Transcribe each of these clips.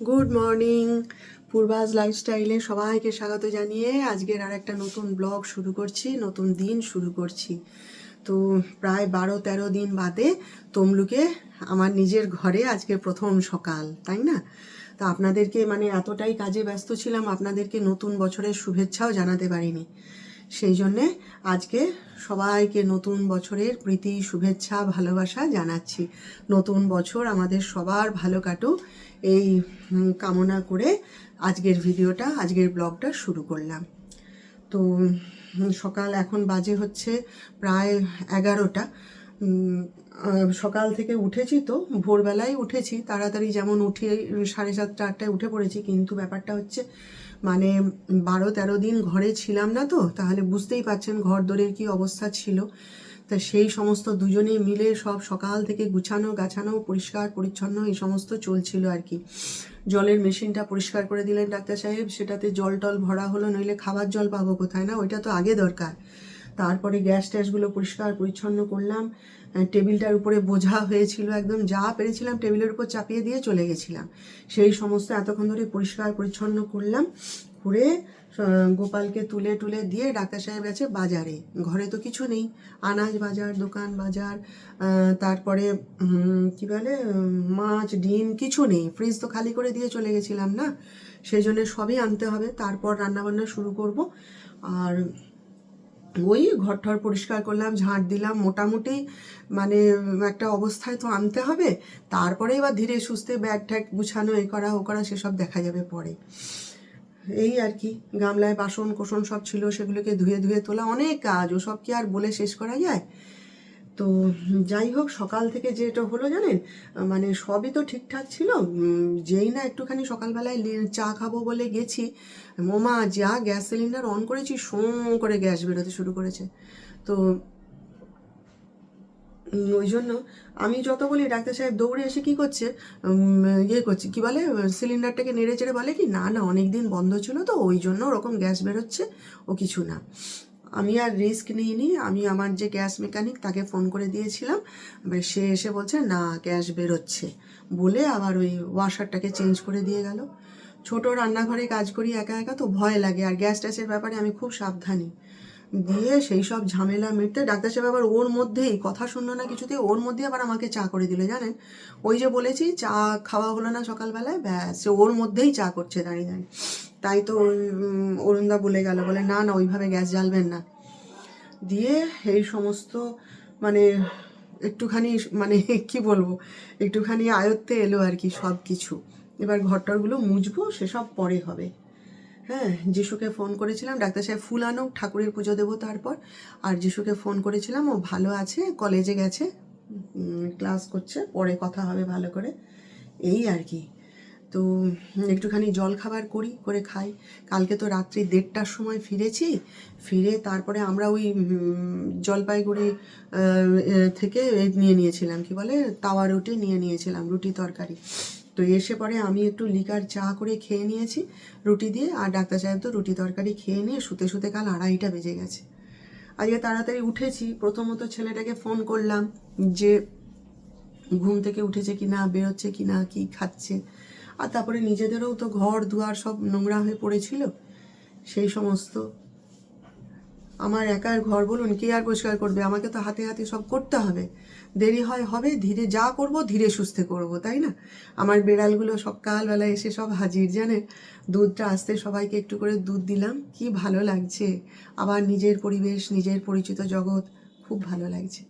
Good morning পূর্বাজ লাইফস্টাইলে সবাইকে স্বাগত জানিয়ে আজকের আর একটা নতুন ব্লগ শুরু করছি, নতুন দিন শুরু করছি। তো প্রায় বারো তেরো দিন বাদে তমলুকে আমার নিজের ঘরে আজকে প্রথম সকাল, তাই না? তো আপনাদেরকে মানে এতটাই কাজে ব্যস্ত ছিলাম, আপনাদেরকে নতুন বছরের শুভেচ্ছাও জানাতে পারিনি। সেই জন্যে আজকে সবাইকে নতুন বছরের প্রীতি, শুভেচ্ছা, ভালোবাসা জানাচ্ছি। নতুন বছর আমাদের সবার ভালো কাটুক। এই কামনা করে আজকের ভিডিওটা, আজকের ব্লগটা শুরু করলাম। তো সকাল এখন বাজে হচ্ছে প্রায় এগারোটা। সকাল থেকে উঠেছি তো, ভোরবেলায় উঠেছি। তাড়াতাড়ি যেমন উঠে, সাড়ে সাতটা, আটটায় উঠে পড়েছি। কিন্তু ব্যাপারটা হচ্ছে মানে বারো তেরো দিন ঘরে ছিলাম না তো, তাহলে বুঝতেই পারছেন ঘর দরের কি অবস্থা ছিল। তা সেই সমস্ত দুজনে মিলে সব সকাল থেকে গুছানো, গাছানো, পরিষ্কার, পরিচ্ছন্ন, এই সমস্ত চলছিল আর কি। জলের মেশিনটা পরিষ্কার করে দিলেন ডাক্তার সাহেব, সেটাতে জল টল ভরা হলো, নইলে খাবার জল পাবো কোথায় না? ওইটা তো আগে দরকার। তারপরে গ্যাস ট্যাসগুলো পরিষ্কার পরিচ্ছন্ন করলাম। টেবিলটার উপরে বোঝা হয়েছিল একদম যা পেরেছিলাম, টেবিলের উপর চাপিয়ে দিয়ে চলে গেছিলাম। সেই সমস্ত এতক্ষণ ধরে পরিষ্কার পরিচ্ছন্ন করলাম। করে গোপালকে তুলে টুলে দিয়ে ডাক্তার সাহেব গেছে বাজারে। ঘরে তো কিছু নেই। আনাজ বাজার, দোকান বাজার তারপরে কি বলে মাছ, ডিম কিছু নেই। ফ্রিজ তো খালি করে দিয়ে চলে গেছিলাম না? সেই জন্য সবই আনতে হবে। তারপর রান্নাবান্না শুরু করব। আর ওই ঘর ঠর পরিষ্কার করলাম, ঝাঁট দিলাম, মোটামুটি মানে একটা অবস্থায় তো আনতে হবে। তারপরে এবার ধীরে সুস্থে ব্যাগ ঠ্যাগ গুছানো, এ করা, ও করা, সেসব দেখা যাবে পরে। এই আর কি, গামলায় বাসন কোসন সব ছিল, সেগুলোকে ধুয়ে ধুয়ে তোলা, অনেক কাজ, ওসব কি আর বলে শেষ করা যায়? তো যাই হোক, সকাল থেকে যেটা হলো জানেন মানে সবই তো ঠিকঠাক ছিল। যেই না একটুখানি সকালবেলায় চা খাব বলে গেছি মোমা যা গ্যাস সিলিন্ডার অন করেছি শোঁ করে গ্যাস বেরোতে শুরু করেছে। তো ওই জন্য আমি যত বলি, ডাক্তার সাহেব দৌড়ে এসে কি করছে ইয়ে করছে, কি বলে, সিলিন্ডারটাকে নেড়ে চেড়ে বলে কি, না না অনেক দিন বন্ধ ছিল তো, ওই জন্য ওরকম গ্যাস বেরোচ্ছে, ও কিছু না। আমি আর রিস্ক নিইনি, আমি আমার যে গ্যাস মেকানিক তাকে ফোন করে দিয়েছিলাম, এবার সে এসে বলছে, না গ্যাস বেরোচ্ছে। বলে আবার ওই ওয়াশারটাকে চেঞ্জ করে দিয়ে গেল। ছোট রান্নাঘরে কাজ করি একা একা তো ভয় লাগে, আর গ্যাস ট্যাসের ব্যাপারে আমি খুব সাবধানী। দিয়ে সেই সব ঝামেলা মিটতে ডাক্তার সাহেব আবার ওর মধ্যেই, কথা শুনলো না কিছুতে ওর মধ্যে আবার আমাকে চা করে দিল, জানেন? ওই যে বলেছি, চা খাওয়া হলো না সকালবেলায়, ব্যাস, সে ওর মধ্যেই চা করছে, দাঁড়িয়ে দাঁড়িয়ে। তাই তো অরুণদা বলে গেল, বলে, না না, ওইভাবে গ্যাস জ্বালবেন না। দিয়ে এই সমস্ত মানে একটুখানি মানে কি বলব, একটুখানি আয়ত্তে এলো আর কি সব কিছু এবার ঘরটরগুলো মুছবো, সেসব পরে হবে। হ্যাঁ যিশুকে ফোন করেছিলাম, ডাক্তার সাহেব ফুল আনো ঠাকুরের পুজো দেবো তারপর। আর যিশুকে ফোন করেছিলাম, ও ভালো আছে কলেজে গেছে ক্লাস করছে, পরে কথা হবে ভালো করে। এই আর কি। তো একটুখানি জল খাবার করি, করে খাই। কালকে তো রাত্রি দেড়টার সময় ফিরেছি, ফিরে তারপরে আমরা ওই জলপাইগুড়ি থেকে নিয়ে নিয়েছিলাম, কি বলে, তাওয়া রুটি নিয়ে নিয়েছিলাম, রুটি তরকারি। তো এসে পরে আমি একটু লিকার চা করে খেয়ে নিয়েছি, রুটি দিয়ে, আর ডাক্তার সাহেব তো রুটি তরকারি খেয়ে নিয়ে শুতে শুতে কাল আড়াইটা বেজে গেছে। আজকে তাড়াতাড়ি উঠেছি, প্রথমত ছেলেটাকে ফোন করলাম যে ঘুম থেকে উঠেছে কি না, বেরোচ্ছে কি না, কি খাচ্ছে। আর তারপরে নিজেদেরও তো ঘর দুয়ার সব নোংরা হয়ে পড়েছিল, সেই সমস্ত আমার একার ঘর বলুন, কে আর পরিষ্কার করবে? আমাকে তো হাতে হাতে সব করতে হবে। দেরি হয়, হবে, ধীরে যা করব, ধীরে সুস্থে করব, তাই না? আমার বেড়ালগুলো সকালবেলা এসে সব হাজির জানে দুধটা আসতে সবাইকে একটু করে দুধ দিলাম, কি ভালো লাগছে। আবার নিজের পরিবেশ, নিজের পরিচিত জগৎ, খুব ভালো লাগছে।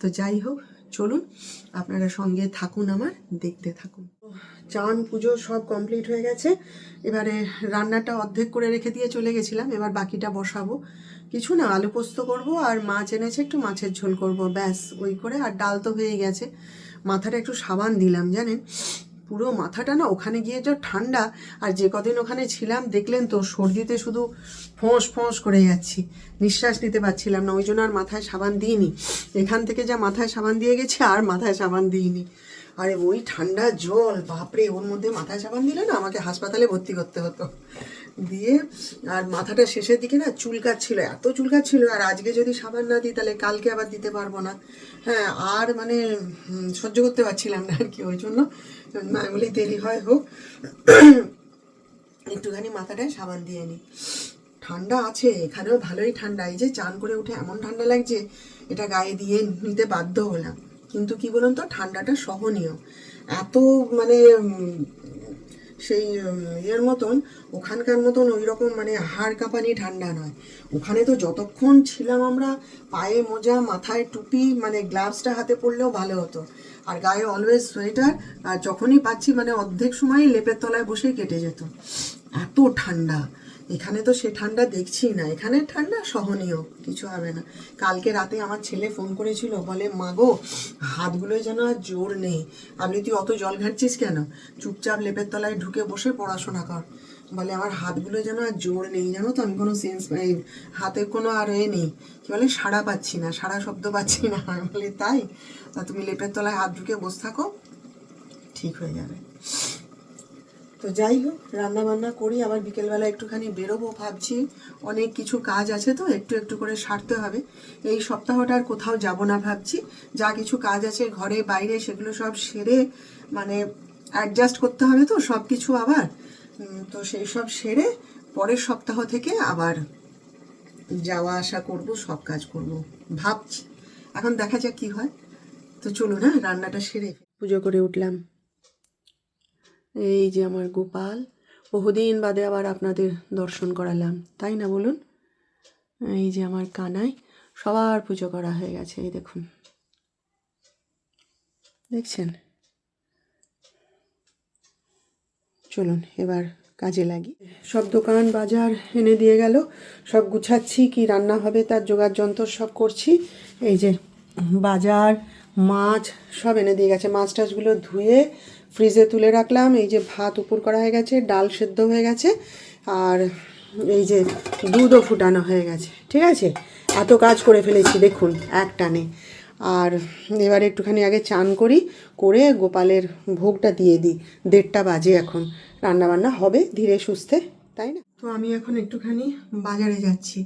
তো যাই হোক, চলুন, আপনারা সঙ্গে থাকুন আমার, দেখতে থাকুন। চান, পুজো সব কমপ্লিট হয়ে গেছে। এবারে রান্নাটা অর্ধেক করে রেখে দিয়ে চলে গেছিলাম, এবার বাকিটা বসাবো। কিছু না, আলু পোস্ত করব আর মাছ এনেছে একটু মাছের ঝোল করব, ব্যাস, ওই করে। আর ডাল তো হয়ে গেছে। মাথাটা একটু সাবান দিলাম, জানেন? পুরো মাথাটা না ওখানে গিয়ে যা ঠান্ডা, আর যে কদিন ওখানে ছিলাম, দেখলেন তো, সর্দিতে শুধু ফোঁস ফোঁস করে যাচ্ছি। নিঃশ্বাস নিতে পারছিলাম না, ওই জন্য আর মাথায় সাবান দিইনি। এখান থেকে যা মাথায় সাবান দিয়ে গেছে, আর মাথায় সাবান দিইনি। আরে ওই ঠান্ডা জল, বাপরে, ওর মধ্যে মাথায় সাবান দিলে না আমাকে হাসপাতালে ভর্তি করতে হতো। দিয়ে, আর মাথাটা শেষের দিকে না চুলকাচ্ছিল, এত চুলকাচ্ছিল, আর আজকে যদি সাবান না দিই তাহলে কালকে আবার দিতে পারব না। হ্যাঁ আর মানে সহ্য করতে পারছিলাম না আর কি, ওই জন্য বলি দেরি হয় হোক, একটুখানি মাথাটায় সাবান দিয়ে নিই। ঠান্ডা আছে, এখানেও ভালোই ঠান্ডা, এই যে চান করে উঠে এমন ঠান্ডা লাগছে, এটা গায়ে দিয়ে নিতে বাধ্য হলাম। কিন্তু কি বলুন তো, ঠান্ডাটা সহনীয়। এত মানে সেই ইয়ের মতন, ওখানকার মতন ওই রকম মানে হাড় কাঁপানি ঠান্ডা নয়। ওখানে তো যতক্ষণ ছিলাম আমরা, পায়ে মোজা, মাথায় টুপি মানে গ্লাভসটা হাতে পড়লেও ভালো হতো। আর গায়ে অলওয়েজ সোয়েটার আর যখনই পাচ্ছি মানে অর্ধেক সময়ই লেপের তলায় বসেই কেটে যেত। এত ঠান্ডা। এখানে তো সে ঠান্ডা দেখছি না। এখানে ঠান্ডা? সহনীয়, কিছু হবে না। কালকে রাতে আমার ছেলে ফোন করেছিল, বলে মাগো হাতগুলো যেন আর জোর নেই। আপনি তুই অত জল ঘাটছিস কেন? চুপচাপ লেপের তলায় ঢুকে বসে পড়াশোনা কর। বলে, আমার হাতগুলো যেন আর জোর নেই। জানো তো, আমি কোনো সেন্স, এই, হাতে কোনো আর এ নেই। কি বলে, সাড়া পাচ্ছি না, সাড়া শব্দ পাচ্ছি না। বলে, তাই? তা তুমি লেপের তলায় হাত ঢুকে বসে থাকো, ঠিক হয়ে যাবে। তো যাই হোক রান্না বান্না করি, আবার বিকেলবেলা একটুখানি বেরোবো ভাবছি। অনেক কিছু কাজ আছে তো, একটু একটু করে সারতে হবে। এই সপ্তাহটা আর কোথাও যাব না ভাবছি। যা কিছু কাজ আছে ঘরে, বাইরে, সেগুলো সব সেরে মানে অ্যাডজাস্ট করতে হবে তো সব কিছু আবার তো সেই সব সেরে পরের সপ্তাহ থেকে আবার যাওয়া আসা করব, সব কাজ করব। ভাবছি। এখন দেখা যাক কি হয়। তো চলো না রান্নাটা সেরে পুজো করে উঠলাম। এই যে আমার গোপাল, বহুদিন বাদে আবার আপনাদের দর্শন করালাম, তাই না বলুন? এই যে আমার কানাই, সবার পুজো করা হয়ে গেছে, এই দেখুন। দেখছেন? চলুন, এবার কাজে লাগি। সব দোকান, বাজার এনে দিয়ে গেল, সব গুছাচ্ছি, কি রান্না হবে তার জোগাড় যন্ত্র সব করছি। এই যে বাজার মাছ সব এনে দিয়ে গেছে। মাছ টাছগুলো ধুয়ে ফ্রিজে তুলে রাখলাম। এই যে ভাত উপর করা হয়ে গেছে, ডাল সেদ্ধ হয়ে গেছে, আর এই যে দুধও ফুটানো হয়ে গেছে। ঠিক আছে? এত কাজ করে ফেলেছি, দেখুন, এক টানে। আর এবারে একটুখানি আগে চান করি, করে গোপালের ভোগটা দিয়ে দিই। দেড়টা বাজে এখন। রান্নাবান্না হবে ধীরে সুস্থে, তাই না? তো আমি এখন একটুখানি বাজারে যাচ্ছি।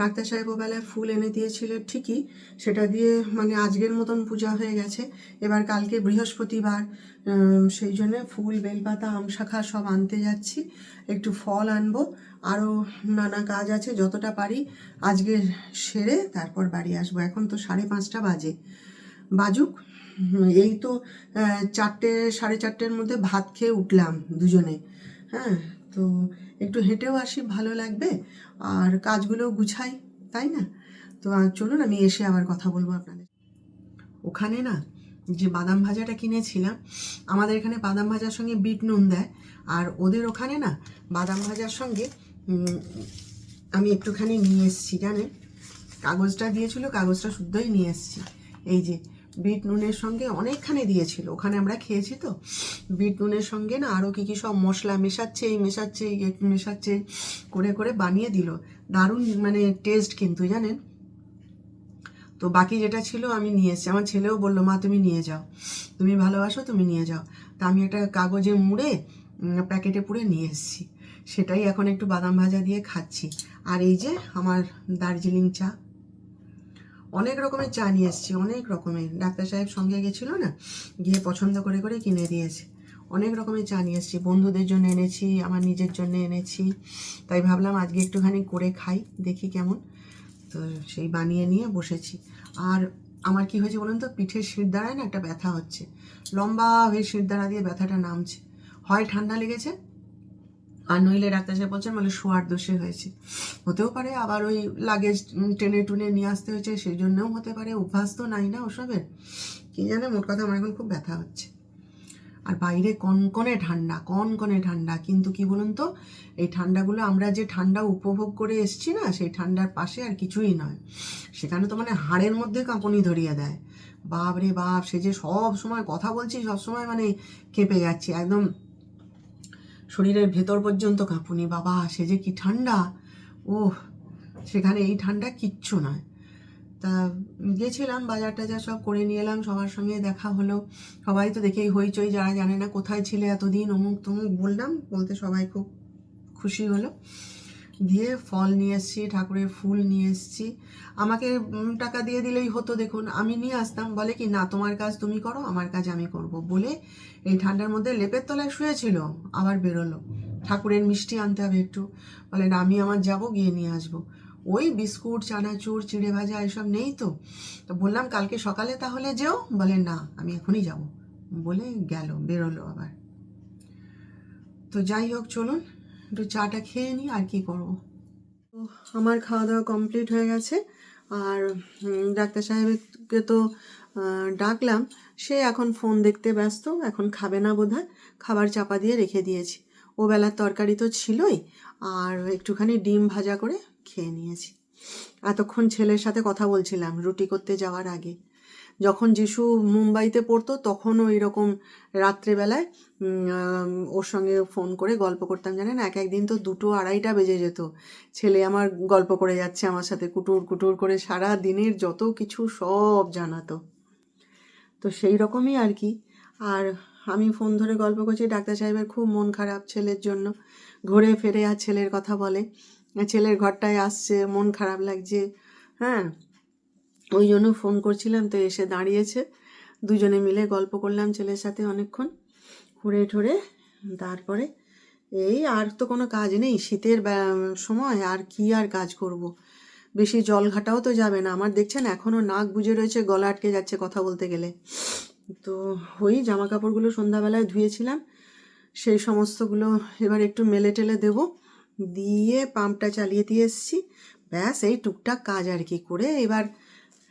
ডাক্তার সাহেব বেলায় ফুল এনে দিয়েছিল ঠিকই, সেটা দিয়ে মানে আজকের মতন পূজা হয়ে গেছে। এবার কালকে বৃহস্পতিবার সেই জন্য ফুল, বেলপাতা, আম শাখা সব আনতে যাচ্ছি। একটু ফল আনব, আরও নানা কাজ আছে, যতটা পারি আজকে সেরে তারপর বাড়ি আসব। এখন তো সাড়ে পাঁচটা বাজে। বাজুক, এই তো চারটে, সাড়ে চারটের মধ্যে ভাত খেয়ে উঠলাম দুজনে হ্যাঁ? তো একটু হেঁটেও আসি, ভালো লাগবে। আর কাজগুলো গুছাই, তাই না? তো চলুন আমি এসে আবার কথা বলব আপনাদের। ওখানে না, যে বাদাম ভাজাটা কিনেছিলাম, আমাদের এখানে বাদাম ভাজার সঙ্গে বিট নুন দেয়। আর ওদের ওখানে না, বাদাম ভাজার সঙ্গে আমি একটুখানি নিয়ে এসেছি, জানেন? কাগজটা দিয়েছিল, কাগজটা শুদ্ধই নিয়ে এসেছি। এই যে বিট নুনের সঙ্গে অনেকখানি দিয়েছিল। ওখানে আমরা খেয়েছি তো। বিট নুনের সঙ্গে না আরও কী কী সব মশলা মেশাচ্ছে, এই মেশাচ্ছে এই মেশাচ্ছে, করে করে বানিয়ে দিল। দারুণ মানে টেস্ট কিন্তু, জানেন? তো বাকি যেটা ছিল আমি নিয়ে এসেছি। আমার ছেলেও বলল, মা, তুমি নিয়ে যাও। তুমি ভালোবাসো, তুমি নিয়ে যাও। তা আমি একটা কাগজে মুড়ে প্যাকেটে পুড়ে নিয়ে এসেছি। সেটাই এখন একটু বাদাম ভাজা দিয়ে খাচ্ছি। আর এই যে আমার দার্জিলিং চা। অনেক রকমের চা নিয়ে এসেছি, অনেক রকমের। ডাক্তার সাহেব সঙ্গে গেছিল না, গিয়ে পছন্দ করে করে কিনে দিয়েছে। অনেক রকমের চা নিয়ে এসেছি, বন্ধুদের জন্য এনেছি, আমার নিজের জন্য এনেছি। তাই ভাবলাম আজকে একটুখানি করে খাই, দেখি কেমন। তো সেই বানিয়ে নিয়ে বসেছি। আর আমার কি হয়েছে বলুন তো, পিঠের শির দাঁড়ায় না একটা ব্যথা হচ্ছে। লম্বা হয়ে শির দাঁড়া দিয়ে ব্যথাটা নামছে। হয় ঠান্ডা লেগেছে আর নইলে ডাক্তার সাহেব বলছেন মানে শোয়ার দোষে হয়েছে। হতেও পারে, আবার ওই লাগেজ টেনে টুনে নিয়ে আসতে হয়েছে সেই জন্যও হতে পারে, অভ্যাস তো নাই না ওসবের। কি জানে, মোট কথা আমার এখন খুব ব্যথা হচ্ছে। আর বাইরে কনকনে ঠান্ডা কনকনে ঠান্ডা, কিন্তু কি বলুন তো, এই ঠান্ডাগুলো আমরা যে ঠান্ডা উপভোগ করে এসছি না, সেই ঠান্ডার পাশে আর কিছুই নয়। সেখানে তো মানে হাড়ের মধ্যে কাঁপুনি ধরিয়ে দেয়। বাপ রে বাপ, সে যে সব সময় কথা বলছি, সব সময় মানে কেঁপে যাচ্ছি, একদম শরীরের ভেতর পর্যন্ত কাঁপুনি, বাবা, সে যে কি ঠান্ডা। ও সেখানে এই ঠান্ডা কিচ্ছু নয়। তা গেছিলাম, বাজার টাজার সব করে নিয়ে এলাম, সবার সঙ্গে দেখা হলো। সবাই তো দেখেই হইচই, যারা জানে না কোথায় ছিলে এতদিন অমুক তমুক বললাম, বলতে সবাই খুব খুশি হলো। দিয়ে ফল নিয়ে এসেছি, ঠাকুরের ফুল নিয়ে এসেছি। আমাকে টাকা দিয়ে দিলেই হতো, দেখুন। আমি নিয়ে আসতাম, বলে কি, না, তোমার কাজ তুমি করো, আমার কাজ আমি করব। বলে এই ঠান্ডার মধ্যে লেপের তলায় শুয়েছিল, আবার বেরোলো। ঠাকুরের মিষ্টি আনতে হবে একটু। বলে আমি আমার যাব, গিয়ে নিয়ে আসব। ওই বিস্কুট, চানাচুর, চিড়ে ভাজা, এসব নেই তো। তো বললাম, কালকে সকালে তাহলে যেও? বলে, না, আমি এখনই যাব। বলে গেল, বেরোলো আবার। তো যাই হোক, চলুন। একটু চাটা খেয়ে নিই, আর কি করব? তো আমার খাওয়া দাওয়া কমপ্লিট হয়ে গেছে। আর ডাক্তার সাহেবকে তো ডাকলাম। সে এখন ফোন দেখতে ব্যস্ত, এখন খাবে না বোধহয়। খাবার চাপা দিয়ে রেখে দিয়েছি। ও বেলার তরকারি তো ছিলই, আর একটুখানি ডিম ভাজা করে খেয়ে নিয়েছি। এতক্ষণ ছেলের সাথে কথা বলছিলাম, রুটি করতে যাওয়ার আগে। যখন যিশু মুম্বাইতে পড়তো, তখনও এরকম রাত্রেবেলায় ওর সঙ্গে ফোন করে গল্প করতাম, জানেন? এক একদিন তো দুটো আড়াইটা বেজে যেত। ছেলে আমার গল্প করে যাচ্ছে আমার সাথে, কুটুর কুটুর করে সারা দিনের যত কিছু সব জানাতো। তো সেই রকমই আর কি। আর আমি ফোন ধরে গল্প করছি, ডাক্তার সাহেবের খুব মন খারাপ ছেলের জন্য। ঘুরে ফেরে আর ছেলের কথা বলে। ছেলের ঘরটায় আসছে, মন খারাপ লাগছে হ্যাঁ? ওই জন্য ফোন করছিলাম, তো এসে দাঁড়িয়েছে। দুজনে মিলে গল্প করলাম ছেলের সাথে অনেকক্ষণ। ঘুরে ঠুরে তারপরে এই আর তো কোনো কাজ নেই, শীতের সময় আর কি আর কাজ করব। বেশি জল ঘাটাও তো যাবে না। আমার দেখছেন এখনও নাক বুজে রয়েছে, গলা আটকে যাচ্ছে কথা বলতে গেলে। তো ওই জামা কাপড়গুলো সন্ধ্যাবেলায় ধুয়েছিলাম। সেই সমস্তগুলো এবার একটু মেলে টেলে দেবো। দিয়ে পাম্পটা চালিয়ে দিয়ে এসেছি। ব্যাস, এই টুকটাক কাজ আর কি করে এবার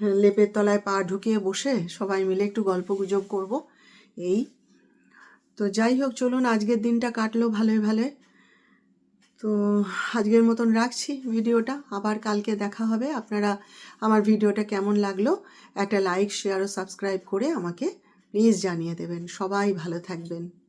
লেপের তলায় পা ঢুকিয়ে বসে সবাই মিলে একটু গল্প গুজব করব, এই। তো যাই হোক, চলুন আজকের দিনটা কাটলো ভালোই ভালোই। তো আজকের মতন রাখছি ভিডিওটা, আবার কালকে দেখা হবে। আপনারা আমার ভিডিওটা কেমন লাগল, একটা লাইক, শেয়ার ও সাবস্ক্রাইব করে আমাকে প্লিজ জানিয়ে দেবেন। সবাই ভালো থাকবেন।